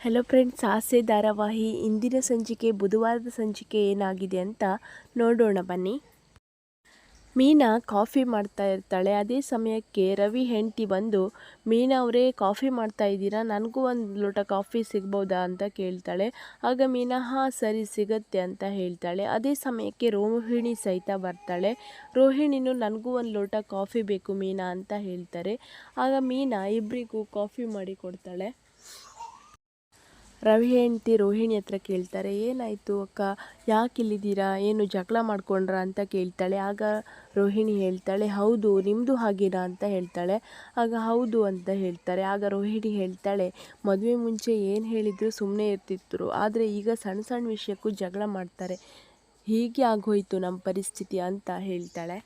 Hello friends ಆಸೆ ಧಾರಾವಾಹಿ ಇಂದಿನ ಸಂಚಿಕೆ, ಬುಧವಾರದ ಸಂಚಿಕೆ ಏನಾಗಿದೆ ಅಂತ ನೋಡೋಣ ಬನ್ನಿ. ಮೀನಾ ಕಾಫಿ ಮಾಡ್ತಾ ಇರ್ತಾಳೆ. ಅದೇ ಸಮಯಕ್ಕೆ ರವಿ ಹೆಂಡತಿ ಬಂದು, ಮೀನಾ ಅವರೇ, ಕಾಫಿ ಮಾಡ್ತಾ ಇದ್ದೀರಾ? ನನಗೂ ಒಂದು ಲೋಟ ಕಾಫಿ ಸಿಗ್ಬೋದಾ? ಅಂತ ಕೇಳ್ತಾಳೆ. ಆಗ ಮೀನಾ, ಹಾಂ, ಸರಿ, ಸಿಗತ್ತೆ, ಅಂತ ಹೇಳ್ತಾಳೆ. ಅದೇ ಸಮಯಕ್ಕೆ ರೋಹಿಣಿ ಸಹಿತ ಬರ್ತಾಳೆ. ರೋಹಿಣಿನೂ, ನನಗೂ ಒಂದು ಲೋಟ ಕಾಫಿ ಬೇಕು ಮೀನಾ, ಅಂತ ಹೇಳ್ತಾರೆ. ಆಗ ಮೀನಾ ಇಬ್ಬರಿಗೂ ಕಾಫಿ ಮಾಡಿ ಕೊಡ್ತಾಳೆ. ರವಿ ಹೆಂಡತಿ ರೋಹಿಣಿ ಹತ್ರ ಕೇಳ್ತಾರೆ, ಏನಾಯಿತು ಅಕ್ಕ? ಯಾಕೆ ಇಲ್ಲಿದ್ದೀರಾ ಏನು ಜಗಳ ಮಾಡ್ಕೊಂಡ್ರ? ಅಂತ ಕೇಳ್ತಾಳೆ. ಆಗ ರೋಹಿಣಿ ಹೇಳ್ತಾಳೆ, ಹೌದು ನಿಮ್ಮದು ಹಾಗೇನಾ? ಅಂತ ಹೇಳ್ತಾಳೆ. ಆಗ ಹೌದು ಅಂತ ಹೇಳ್ತಾರೆ. ಆಗ ರೋಹಿಣಿ ಹೇಳ್ತಾಳೆ, ಮದುವೆ ಮುಂಚೆ ಏನು ಹೇಳಿದ್ರು ಸುಮ್ಮನೆ ಇರ್ತಿದ್ರು, ಆದರೆ ಈಗ ಸಣ್ಣ ಸಣ್ಣ ವಿಷಯಕ್ಕೂ ಜಗಳ ಮಾಡ್ತಾರೆ. ಹೀಗೆ ಆಗೋಯಿತು ನಮ್ಮ ಪರಿಸ್ಥಿತಿ, ಅಂತ ಹೇಳ್ತಾಳೆ.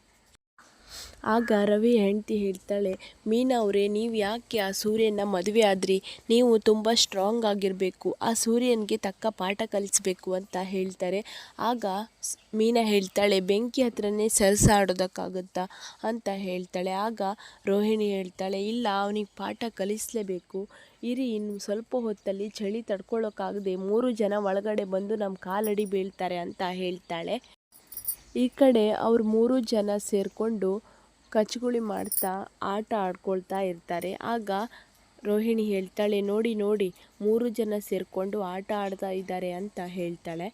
ಆಗ ರವಿ ಹೆಂಡತಿ ಹೇಳ್ತಾಳೆ, ಮೀನಾ ಅವರೇ, ನೀವು ಯಾಕೆ ಆ ಸೂರ್ಯನ ಮದುವೆ ಆದ್ರಿ? ನೀವು ತುಂಬ ಸ್ಟ್ರಾಂಗ್ ಆಗಿರಬೇಕು. ಆ ಸೂರ್ಯನಿಗೆ ತಕ್ಕ ಪಾಠ ಕಲಿಸಬೇಕು ಅಂತ ಹೇಳ್ತಾರೆ. ಆಗ ಮೀನಾ ಹೇಳ್ತಾಳೆ, ಬೆಂಕಿ ಹತ್ರನೇ ಸರಸಾಡೋದಕ್ಕಾಗುತ್ತಾ ಅಂತ ಹೇಳ್ತಾಳೆ. ಆಗ ರೋಹಿಣಿ ಹೇಳ್ತಾಳೆ, ಇಲ್ಲ, ಅವನಿಗೆ ಪಾಠ ಕಲಿಸಲೇಬೇಕು. ಇರಿ, ಇನ್ನು ಸ್ವಲ್ಪ ಹೊತ್ತಲ್ಲಿ ಚಳಿ ತಡ್ಕೊಳ್ಳೋಕ್ಕಾಗದೆ ಮೂರು ಜನ ಒಳಗಡೆ ಬಂದು ನಮ್ಮ ಕಾಲಡಿ ಬೀಳ್ತಾರೆ ಅಂತ ಹೇಳ್ತಾಳೆ. ಈ ಕಡೆ ಅವ್ರು ಮೂರು ಜನ ಸೇರಿಕೊಂಡು ಕಚ್ಗುಳಿ ಮಾಡ್ತಾ, ಆಟ ಆಡ್ಕೊಳ್ತಾ ಇರ್ತಾರೆ. ಆಗ ರೋಹಿಣಿ ಹೇಳ್ತಾಳೆ, ನೋಡಿ ನೋಡಿ, ಮೂರು ಜನ ಸೇರಿಕೊಂಡು ಆಟ ಆಡ್ತಾ ಇದ್ದಾರೆ ಅಂತ ಹೇಳ್ತಾಳೆ.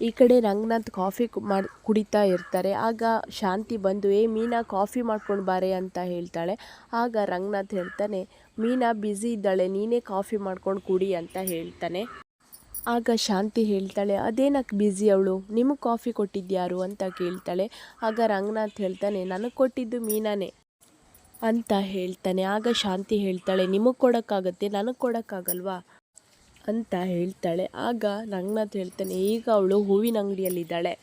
ಈ ಕಡೆ ರಂಗನಾಥ್ ಕಾಫಿ ಮಾಡ್, ಕುಡಿತಾ ಇರ್ತಾರೆ. ಆಗ ಶಾಂತಿ ಬಂದು, ಏ, ಮೀನಾ, ಕಾಫಿ ಮಾಡ್ಕೊಂಡು ಬಾರೆ ಅಂತ ಹೇಳ್ತಾಳೆ. ಆಗ ರಂಗನಾಥ್ ಹೇಳ್ತಾನೆ, ಮೀನಾ, ಬ್ಯುಸಿ ಇದ್ದಾಳೆ, ನೀನೇ ಕಾಫಿ ಮಾಡ್ಕೊಂಡು ಕುಡಿ ಅಂತ ಹೇಳ್ತಾನೆ. ಆಗ ಶಾಂತಿ ಹೇಳ್ತಾಳೆ ಅದೇನಕ್ಕೆ ಬ್ಯುಸಿ ಅವಳು? ನಿಮಗೆ ಕಾಫಿ ಕೊಟ್ಟಿದ್ಯಾರು ಅಂತ ಕೇಳ್ತಾಳೆ. ಆಗ ರಂಗನಾಥ್ ಹೇಳ್ತಾನೆ, ನನಗೆ ಕೊಟ್ಟಿದ್ದು ಮೀನಾನೇ. ಅಂತ ಹೇಳ್ತಾನೆ. ಆಗ ಶಾಂತಿ ಹೇಳ್ತಾಳೆ, ನಿಮಗೆ ಕೊಡೋಕ್ಕಾಗತ್ತೆ, ನನಗೆ ಕೊಡೋಕ್ಕಾಗಲ್ವಾ? ಅಂತ ಹೇಳ್ತಾಳೆ. ಆಗ ರಂಗನಾಥ್ ಹೇಳ್ತಾನೆ, ಈಗ ಅವಳು ಹೂವಿನ ಅಂಗಡಿಯಲ್ಲಿದ್ದಾಳೆ.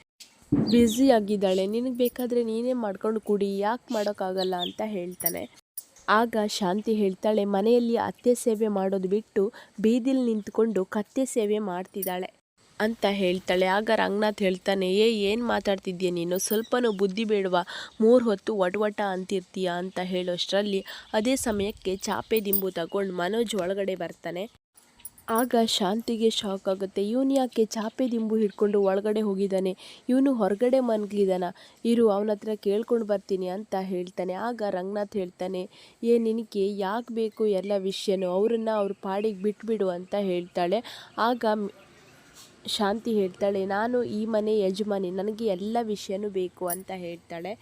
ಬ್ಯುಸಿ ಆಗಿದ್ದಾಳೆ. ನಿನಗೆ ಬೇಕಾದರೆ ನೀನೇ ಮಾಡ್ಕೊಂಡು ಕುಡಿ. ಯಾಕೆ ಮಾಡೋಕ್ಕಾಗಲ್ಲ? ಅಂತ ಹೇಳ್ತಾನೆ. ಆಗ ಶಾಂತಿ ಹೇಳ್ತಾಳೆ, ಮನೆಯಲ್ಲಿ ಅತ್ತೆ ಸೇವೆ ಮಾಡೋದು ಬಿಟ್ಟು ಬೀದಿಲಿ ನಿಂತ್ಕೊಂಡು ಕತ್ತೆ ಸೇವೆ ಮಾಡ್ತಿದ್ದಾಳೆ ಅಂತ ಹೇಳ್ತಾಳೆ. ಆಗ ರಂಗನಾಥ್ ಹೇಳ್ತಾನೆ, ಏ, ಏನು ಮಾತಾಡ್ತಿದ್ಯ ನೀನು? ಸ್ವಲ್ಪನೂ ಬುದ್ಧಿ ಬೇಡುವ? ಮೂರು ಹೊತ್ತು ಒಟವಟ ಅಂತಿರ್ತೀಯ? ಅಂತ ಹೇಳೋಷ್ಟರಲ್ಲಿ ಅದೇ ಸಮಯಕ್ಕೆ ಚಾಪೆ ದಿಂಬು ತಗೊಂಡು ಮನೋಜ್ ಒಳಗಡೆ ಬರ್ತಾನೆ. ಆಗ ಶಾಂತಿಗೆ ಶಾಕ್ ಆಗುತ್ತೆ ಇವನು ಯಾಕೆ ಚಾಪೆ ದಿಂಬು ಹಿಡ್ಕೊಂಡು ಒಳಗಡೆ ಹೋಗಿದ್ದಾನೆ? ಇವನು ಹೊರಗಡೆ ಮನ್ಗಿದಾನ ಇರು, ಅವನ ಹತ್ರ ಕೇಳ್ಕೊಂಡು ಬರ್ತೀನಿ ಅಂತ ಹೇಳ್ತಾನೆ. ಆಗ ರಂಗನಾಥ್ ಹೇಳ್ತಾನೆ, ಏ, ನಿನಗೆ ಯಾಕೆ ಬೇಕು ಎಲ್ಲ ವಿಷಯನೂ? ಅವರನ್ನು ಅವ್ರ ಪಾಡಿಗೆ ಬಿಟ್ಬಿಡು ಅಂತ ಹೇಳ್ತಾಳೆ. ಆಗ ಶಾಂತಿ ಹೇಳ್ತಾಳೆ, ನಾನು ಈ ಮನೆ ಯಜಮಾನಿ, ನನಗೆ ಎಲ್ಲ ವಿಷಯನೂ ಬೇಕು ಅಂತ ಹೇಳ್ತಾಳೆ.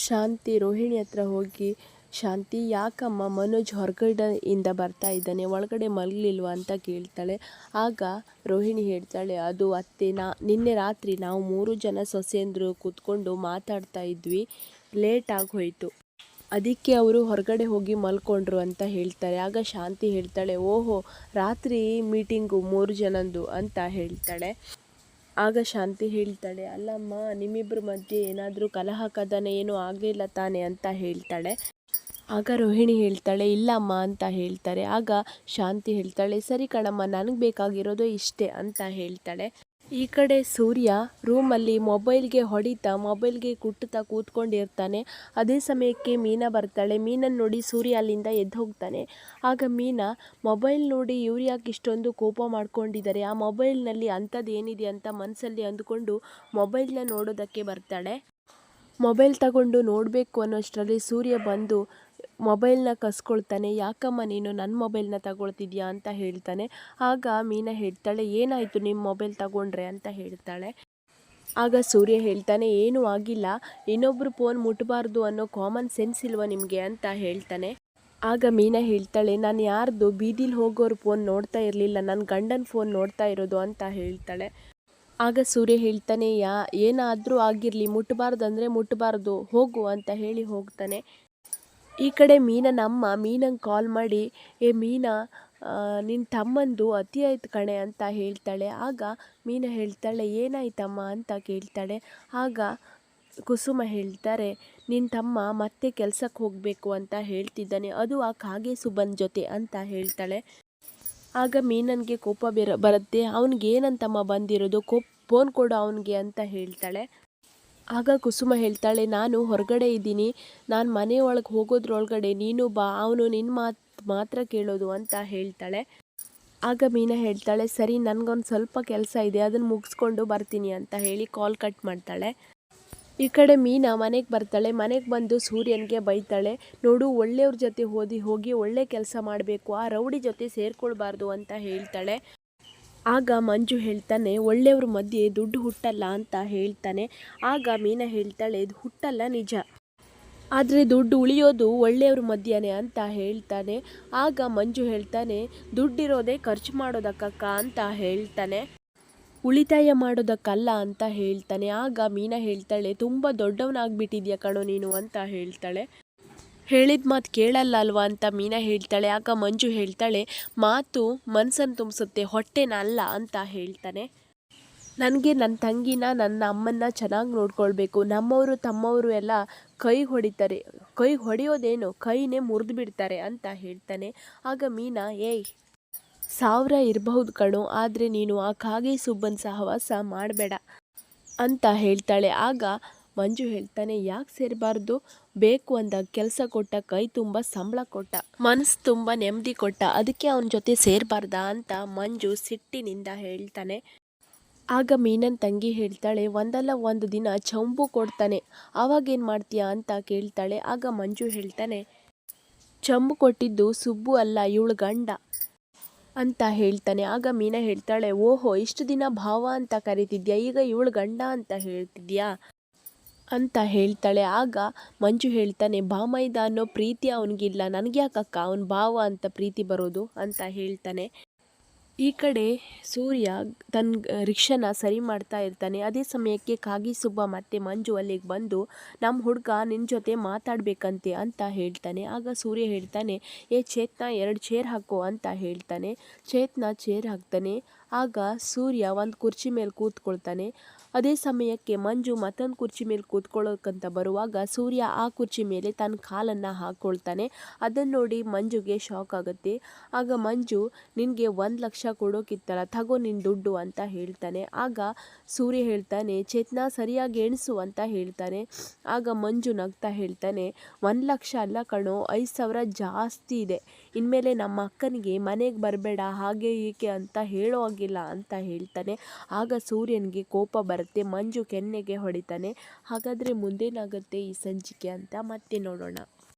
ಶಾಂತಿ ರೋಹಿಣಿ ಹತ್ರ ಹೋಗಿ ಶಾಂತಿ, ಯಾಕಮ್ಮ ಮನೋಜ್ ಹೊರಗಡೆ ಇಂದ ಬರ್ತಾ ಇದ್ದಾನೆ? ಒಳಗಡೆ ಮಲಗಲಿಲ್ವಾ ಅಂತ ಕೇಳ್ತಾಳೆ. ಆಗ ರೋಹಿಣಿ ಹೇಳ್ತಾಳೆ, ಅದು ಅತ್ತೆ, ನಾ, ನಿನ್ನೆ ರಾತ್ರಿ ನಾವು ಮೂರು ಜನ ಸೊಸೆಯಂದರು ಕೂತ್ಕೊಂಡು ಮಾತಾಡ್ತಾ ಇದ್ವಿ. ಲೇಟ್ ಆಗಿ ಹೋಯಿತು. ಅದಕ್ಕೆ ಅವರು ಹೊರಗಡೆ ಹೋಗಿ ಮಲ್ಕೊಂಡ್ರು ಅಂತ ಹೇಳ್ತಾರೆ. ಆಗ ಶಾಂತಿ ಹೇಳ್ತಾಳೆ, ಓಹೋ, ರಾತ್ರಿ ಮೀಟಿಂಗು ಮೂರು ಜನಂದು ಅಂತ ಹೇಳ್ತಾಳೆ. ಆಗ ಶಾಂತಿ ಹೇಳ್ತಾಳೆ, ಅಲ್ಲಮ್ಮ ನಿಮ್ಮಿಬ್ಬರ ಮಧ್ಯೆ ಏನಾದರೂ ಕಲಹ ಕದನ ಏನೂ ಆಗಲಿಲ್ಲ ತಾನೆ ಅಂತ ಹೇಳ್ತಾಳೆ. ಆಗ ರೋಹಿಣಿ ಹೇಳ್ತಾಳೆ, ಇಲ್ಲಮ್ಮ ಅಂತ ಹೇಳ್ತಾರೆ. ಆಗ ಶಾಂತಿ ಹೇಳ್ತಾಳೆ, ಸರಿ ಕಣಮ್ಮ, ನನಗೆ ಬೇಕಾಗಿರೋದು ಇಷ್ಟೇ ಅಂತ ಹೇಳ್ತಾಳೆ. ಈ ಕಡೆ ಸೂರ್ಯ ರೂಮಲ್ಲಿ ಮೊಬೈಲ್ಗೆ ಹೊಡಿತಾ, ಮೊಬೈಲ್ಗೆ ಕುಟ್ಟುತ್ತಾ ಕೂತ್ಕೊಂಡಿರ್ತಾನೆ. ಅದೇ ಸಮಯಕ್ಕೆ ಮೀನಾ ಬರ್ತಾಳೆ. ಮೀನನ್ನು ನೋಡಿ ಸೂರ್ಯ ಅಲ್ಲಿಂದ ಎದ್ದು ಹೋಗ್ತಾನೆ ಆಗ ಮೀನಾ, ಮೊಬೈಲ್ ನೋಡಿ ಇವ್ರು ಯಾಕೆ ಇಷ್ಟೊಂದು ಕೋಪ ಮಾಡ್ಕೊಂಡಿದ್ದಾರೆ ಆ ಮೊಬೈಲ್ನಲ್ಲಿ ಅಂಥದ್ದು ಏನಿದೆ ಅಂತ ಮನಸ್ಸಲ್ಲಿ ಅಂದುಕೊಂಡು ಮೊಬೈಲ್ನ ನೋಡೋದಕ್ಕೆ ಬರ್ತಾಳೆ. ಮೊಬೈಲ್ ತಗೊಂಡು ನೋಡಬೇಕು ಅನ್ನೋಷ್ಟರಲ್ಲಿ ಸೂರ್ಯ ಬಂದು ಮೊಬೈಲ್ನ ಕಸ್ಕೊಳ್ತಾನೆ, ಯಾಕಮ್ಮ ನೀನು ನನ್ನ ಮೊಬೈಲ್ನ ತಗೊಳ್ತಿದ್ಯಾ ಅಂತ ಹೇಳ್ತಾನೆ. ಆಗ ಮೀನಾ ಹೇಳ್ತಾಳೆ, ಏನಾಯಿತು ನಿಮ್ಮ ಮೊಬೈಲ್ ತಗೊಂಡ್ರೆ ಅಂತ ಹೇಳ್ತಾಳೆ. ಆಗ ಸೂರ್ಯ ಹೇಳ್ತಾನೆ, ಏನೂ ಆಗಿಲ್ಲ ಇನ್ನೊಬ್ಬರು ಫೋನ್ ಮುಟ್ಟಬಾರ್ದು ಅನ್ನೋ ಕಾಮನ್ ಸೆನ್ಸ್ ಇಲ್ವಾ ನಿಮಗೆ ಅಂತ ಹೇಳ್ತಾನೆ. ಆಗ ಮೀನಾ ಹೇಳ್ತಾಳೆ, ನಾನು ಯಾರ್ದು ಬೀದಿಲಿ ಹೋಗೋರು ಫೋನ್ ನೋಡ್ತಾ ಇರಲಿಲ್ಲ ನನ್ನ ಗಂಡನ ಫೋನ್ ನೋಡ್ತಾ ಇರೋದು ಅಂತ ಹೇಳ್ತಾಳೆ. ಆಗ ಸೂರ್ಯ ಹೇಳ್ತಾನೆ, ಯಾ, ಏನಾದರೂ ಆಗಿರಲಿ ಮುಟ್ಟಬಾರ್ದು ಅಂದರೆ ಮುಟ್ಟಬಾರ್ದು ಹೋಗು ಅಂತ ಹೇಳಿ ಹೋಗ್ತಾನೆ. ಈ ಕಡೆ ಮೀನನ ಅಮ್ಮ ಮೀನಂಗೆ ಕಾಲ್ ಮಾಡಿ, ಏ ಮೀನಾ ನಿನ್ನ ತಮ್ಮಂದು ಅತಿ ಆಯ್ತು ಕಣೆ ಅಂತ ಹೇಳ್ತಾಳೆ. ಆಗ ಮೀನ ಹೇಳ್ತಾಳೆ, ಏನಾಯ್ತಮ್ಮ? ಅಂತ ಕೇಳ್ತಾಳೆ. ಆಗ ಕುಸುಮ ಹೇಳ್ತಾರೆ ನಿನ್ನ ತಮ್ಮ ಮತ್ತೆ ಕೆಲಸಕ್ಕೆ ಹೋಗಬೇಕು ಅಂತ ಹೇಳ್ತಿದ್ದಾನೆ. ಅದು ಆ ಕಾಗೆ ಸುಬನ್ ಜೊತೆ ಅಂತ ಹೇಳ್ತಾಳೆ. ಆಗ ಮೀನನ್ಗೆ ಕೋಪ ಬೇರ ಬರುತ್ತೆ. ಅವ್ನಿಗೆ ಏನಂತಮ್ಮ ಬಂದಿರೋದು? ಕೋಪ್ ಫೋನ್ ಕೊಡು ಅವನಿಗೆ ಅಂತ ಹೇಳ್ತಾಳೆ. ಆಗ ಕುಸುಮ ಹೇಳ್ತಾಳೆ, ನಾನು ಹೊರಗಡೆ ಇದ್ದೀನಿ. ನಾನು ಮನೆ ಒಳಗೆ ಹೋಗೋದ್ರೊಳಗಡೆ ನೀನು ಬಾ, ಅವನು ನಿನ್ನ ಮಾತು, ಮಾತ್ರ ಕೇಳೋದು ಅಂತ ಹೇಳ್ತಾಳೆ. ಆಗ ಮೀನಾ ಹೇಳ್ತಾಳೆ, ಸರಿ, ನನಗೊಂದು ಸ್ವಲ್ಪ ಕೆಲಸ ಇದೆ ಅದನ್ನು ಮುಗಿಸ್ಕೊಂಡು ಬರ್ತೀನಿ ಅಂತ ಹೇಳಿ ಕಾಲ್ ಕಟ್ ಮಾಡ್ತಾಳೆ. ಈ ಕಡೆ ಮೀನಾ ಮನೆಗೆ ಬರ್ತಾಳೆ. ಮನೆಗೆ ಬಂದು ಸೂರ್ಯನಿಗೆ ಬೈತಾಳೆ, ನೋಡು, ಒಳ್ಳೆಯವ್ರ ಜೊತೆ ಓದಿ ಹೋಗಿ ಒಳ್ಳೆ ಕೆಲಸ ಮಾಡಬೇಕು, ಆ ರೌಡಿ ಜೊತೆ ಸೇರ್ಕೊಳ್ಬಾರ್ದು ಅಂತ ಹೇಳ್ತಾಳೆ. ಆಗ ಮಂಜು ಹೇಳ್ತಾನೆ, ಒಳ್ಳೆಯವ್ರ ಮಧ್ಯೆ ದುಡ್ಡು ಹುಟ್ಟಲ್ಲ ಅಂತ ಹೇಳ್ತಾನೆ. ಆಗ ಮೀನಾ ಹೇಳ್ತಾಳೆ, ಇದು ಹುಟ್ಟಲ್ಲ ನಿಜ. ಆದರೆ ದುಡ್ಡು ಉಳಿಯೋದು ಒಳ್ಳೆಯವ್ರ ಮಧ್ಯನೇ ಅಂತ ಹೇಳ್ತಾನೆ. ಆಗ ಮಂಜು ಹೇಳ್ತಾನೆ, ದುಡ್ಡಿರೋದೇ ಖರ್ಚು ಮಾಡೋದಕ್ಕಕ್ಕ ಅಂತ ಹೇಳ್ತಾನೆ. ಉಳಿತಾಯ ಮಾಡೋದಕ್ಕಲ್ಲ ಅಂತ ಹೇಳ್ತಾನೆ. ಆಗ ಮೀನಾ ಹೇಳ್ತಾಳೆ, ತುಂಬ ದೊಡ್ಡವನಾಗ್ಬಿಟ್ಟಿದ್ಯಾ ಕಣೋ ನೀನು ಅಂತ ಹೇಳ್ತಾಳೆ. ಹೇಳಿದ ಮಾತು ಕೇಳಲ್ಲ ಅಲ್ವಾ ಅಂತ ಮೀನಾ ಹೇಳ್ತಾಳೆ. ಆಗ ಮಂಜು ಹೇಳ್ತಾಳೆ, ಮಾತು ಮನಸ್ಸನ್ನು ತುಂಬಿಸುತ್ತೆ, ಹೊಟ್ಟೆನ ಅಲ್ಲ ಅಂತ ಹೇಳ್ತಾನೆ. ನನಗೆ ನನ್ನ ತಂಗಿನ, ನನ್ನ ಅಮ್ಮನ್ನ ಚೆನ್ನಾಗಿ ನೋಡ್ಕೊಳ್ಬೇಕು. ನಮ್ಮವರು, ತಮ್ಮವರು ಎಲ್ಲ ಕೈ ಹೊಡಿತಾರೆ. ಕೈ ಹೊಡೆಯೋದೇನು? ಕೈನೇ ಮುರಿದು ಬಿಡ್ತಾರೆ ಅಂತ ಹೇಳ್ತಾನೆ. ಆಗ ಮೀನಾ, ಏಯ್, ಸಾವಿರ ಇರಬಹುದು ಕಣೋ, ಆದರೆ ನೀನು ಆ ಕಾಗೆ ಸುಬ್ಬನ್ ಸಹವಾಸ ಮಾಡಬೇಡ ಅಂತ ಹೇಳ್ತಾಳೆ. ಆಗ ಮಂಜು ಹೇಳ್ತಾನೆ, ಯಾಕೆ ಸೇರಬಾರ್ದು? ಬೇಕು ಅಂದ, ಕೆಲಸ ಕೊಟ್ಟ, ಕೈ ತುಂಬ ಸಂಬಳ ಕೊಟ್ಟ, ಮನಸ್ಸು ತುಂಬ ನೆಮ್ಮದಿ ಕೊಟ್ಟ, ಅದಕ್ಕೆ ಅವನ ಜೊತೆ ಸೇರಬಾರ್ದಾ ಅಂತ ಮಂಜು ಸಿಟ್ಟಿನಿಂದ ಹೇಳ್ತಾನೆ. ಆಗ ಮೀನನ್ ತಂಗಿ ಹೇಳ್ತಾಳೆ, ಒಂದಲ್ಲ ಒಂದು ದಿನ ಚಂಬು ಕೊಡ್ತಾನೆ. ಆವಾಗೇನು ಮಾಡ್ತೀಯಾ ಅಂತ ಕೇಳ್ತಾಳೆ. ಆಗ ಮಂಜು ಹೇಳ್ತಾನೆ, ಚಂಬು ಕೊಟ್ಟಿದ್ದು ಸುಬ್ಬು ಅಲ್ಲ, ಇವಳು ಗಂಡ ಅಂತ ಹೇಳ್ತಾನೆ. ಆಗ ಮೀನಾ ಹೇಳ್ತಾಳೆ, ಓಹೋ, ಇಷ್ಟು ದಿನ ಭಾವ ಅಂತ ಕರಿತಿದ್ಯಾ? ಈಗ ಇವಳು ಗಂಡ ಅಂತ ಹೇಳ್ತಿದ್ಯಾ? ಅಂತ ಹೇಳ್ತಾಳೆ. ಆಗ ಮಂಜು ಹೇಳ್ತಾನೆ ಬಾಮೈದ ಅನ್ನೋ ಪ್ರೀತಿ ಅವನಿಗಿಲ್ಲ. ನನಗೆ ಯಾಕಕ್ಕ ಅವನ ಭಾವ ಅಂತ ಪ್ರೀತಿ ಬರೋದು? ಅಂತ ಹೇಳ್ತಾನೆ. ಈ ಕಡೆ ಸೂರ್ಯ ತನ್ನ ರಿಕ್ಷಾನ ಸರಿ ಮಾಡ್ತಾ ಇರ್ತಾನೆ. ಅದೇ ಸಮಯಕ್ಕೆ ಕಾಗಿ ಸುಬ್ಬ ಮತ್ತೆ ಮಂಜು ಅಲ್ಲಿಗೆ ಬಂದು ನಮ್ಮ ಹುಡುಗ ನಿನ್ನ ಜೊತೆ ಮಾತಾಡಬೇಕಂತೆ ಅಂತ ಹೇಳ್ತಾನೆ. ಆಗ ಸೂರ್ಯ ಹೇಳ್ತಾನೆ, ಏ ಚೇತ್ನ, ಎರಡು ಚೇರ್ ಹಾಕು ಅಂತ ಹೇಳ್ತಾನೆ. ಚೇತ್ನ ಚೇರ್ ಹಾಕ್ತಾನೆ. ಆಗ ಸೂರ್ಯ ಒಂದು ಕುರ್ಚಿ ಮೇಲೆ ಕೂತ್ಕೊಳ್ತಾನೆ. ಅದೇ ಸಮಯಕ್ಕೆ ಮಂಜು ಮತ್ತೊಂದು ಕುರ್ಚಿ ಮೇಲೆ ಕೂತ್ಕೊಳ್ಳೋಕ್ಕಂತ ಬರುವಾಗ ಸೂರ್ಯ ಆ ಕುರ್ಚಿ ಮೇಲೆ ತನ್ನ ಕಾಲನ್ನು ಹಾಕ್ಕೊಳ್ತಾನೆ ಅದನ್ನು ನೋಡಿ ಮಂಜುಗೆ ಶಾಕ್ ಆಗುತ್ತೆ. ಆಗ ಮಂಜು, ನಿನಗೆ ಒಂದು ಲಕ್ಷ ಕೊಡೋಕಿತ್ತಲ್ಲ, ತಗೋ ನಿನ್ನ ದುಡ್ಡು ಅಂತ ಹೇಳ್ತಾನೆ. ಆಗ ಸೂರ್ಯ ಹೇಳ್ತಾನೆ, ಚೇತನ, ಸರಿಯಾಗಿ ಎಣಿಸು ಅಂತ ಹೇಳ್ತಾನೆ. ಆಗ ಮಂಜು ನಗ್ತಾ ಹೇಳ್ತಾನೆ, ಒಂದು ಲಕ್ಷ ಅಲ್ಲ ಕಣೋ, ಐದು ಸಾವಿರ ಜಾಸ್ತಿ ಇದೆ. ಇನ್ಮೇಲೆ ನಮ್ಮ ಅಕ್ಕನಿಗೆ ಮನೆಗೆ ಬರಬೇಡ, ಹಾಗೆ ಏಕೆ ಅಂತ ಹೇಳೋ ಹಾಗಿಲ್ಲ ಅಂತ ಹೇಳ್ತಾನೆ. ಆಗ ಸೂರ್ಯನಿಗೆ ಕೋಪ ಬರುತ್ತೆ. ಮಂಜು ಕೆನ್ನೆಗೆ ಹೊಡಿತಾನೆ. ಹಾಗಾದರೆ ಮುಂದೇನಾಗುತ್ತೆ ಈ ಸಂಚಿಕೆ ಅಂತ ಮತ್ತೆ ನೋಡೋಣ.